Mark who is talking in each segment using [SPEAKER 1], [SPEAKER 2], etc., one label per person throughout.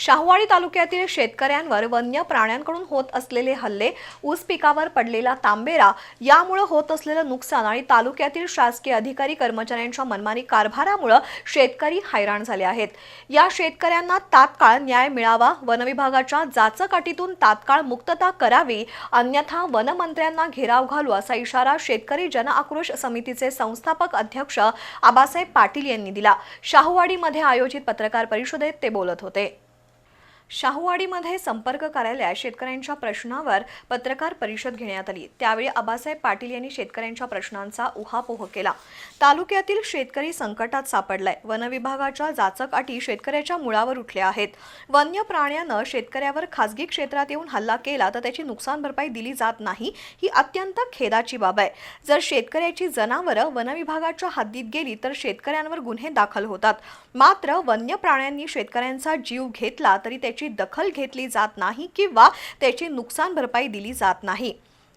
[SPEAKER 1] शाहूवाडी तालुक्यातील शेतकऱ्यांवर वन्य प्राण्यांकडून होत असलेले हल्ले ऊस पिकावर पडलेला तांबेरा यामुळे होत असलेलं नुकसान आणि तालुक्यातील शासकीय अधिकारी कर्मचाऱ्यांच्या मनमानी कारभारामुळे शेतकरी हैराण झाले आहेत. या शेतकऱ्यांना तात्काळ न्याय मिळावा वनविभागाच्या जाचकाटीतून तात्काळ मुक्तता करावी अन्यथा वनमंत्र्यांना घेराव घालू असा इशारा शेतकरी जनआक्रोश समितीचे संस्थापक अध्यक्ष आबासाहेब पाटील यांनी दिला. शाहूवाडीमध्ये आयोजित पत्रकार परिषदेत ते बोलत होते. शाहूवाडीमध्ये संपर्क कार्यालयात शेतकऱ्यांच्या प्रश्नावर पत्रकार परिषद घेण्यात आली. त्यावेळी आबासाहेब पाटील यांनी शेतकऱ्यांच्या प्रश्नांचा उहापोह केला. तालुक्यातील शेतकरी संकटात सापडलाय. वनविभागाच्या जाचक अटी शेतकऱ्याच्या मुळावर उठल्या आहेत. वन्य प्राण्यानं शेतकऱ्यावर खासगी क्षेत्रात येऊन हल्ला केला तर त्याची नुकसान भरपाई दिली जात नाही ही अत्यंत खेदाची बाब आहे. जर शेतकऱ्याची जनावरं वनविभागाच्या हद्दीत गेली तर शेतकऱ्यांवर गुन्हे दाखल होतात. मात्र वन्य प्राण्यांनी शेतकऱ्यांचा जीव घेतला तरी त्याची दखल घेतली जात नाही किंवा त्याची नुकसान भरपाई दिली जात नाही.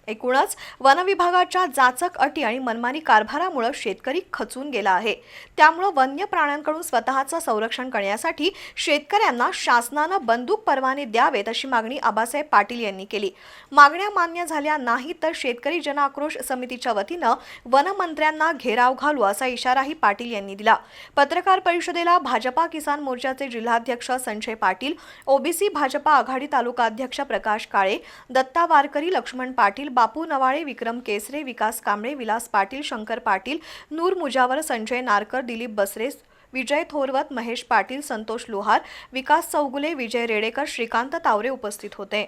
[SPEAKER 1] एकूणच वनविभागाच्या जाचक अटी आणि मनमानी कारभारामुळे शेतकरी खचून गेला आहे. त्यामुळं वन्य प्राण्यांकडून स्वतःचं संरक्षण करण्यासाठी शेतकऱ्यांना शासनानं बंदूक परवाने द्यावेत अशी मागणी आबासाहेब पाटील यांनी केली. मागण्या मान्य झाल्या नाही तर शेतकरी जनआक्रोश समितीच्या वतीनं वनमंत्र्यांना घेराव घालू असा इशाराही पाटील यांनी दिला. पत्रकार परिषदेला भाजपा किसान मोर्चाचे जिल्हाध्यक्ष संजय पाटील ओबीसी भाजपा आघाडी तालुका अध्यक्ष प्रकाश काळे दत्ता वारकरी लक्ष्मण पाटील बापू नवाळे विक्रम केसरे विकास कांबळे विलास पाटील शंकर पाटील नूर मुजावर संजय नारकर दिलीप बसरे विजय थोरवत महेश पाटील संतोष लोहार विकास चौगुले विजय रेडेकर श्रीकांत तावरे उपस्थित होते.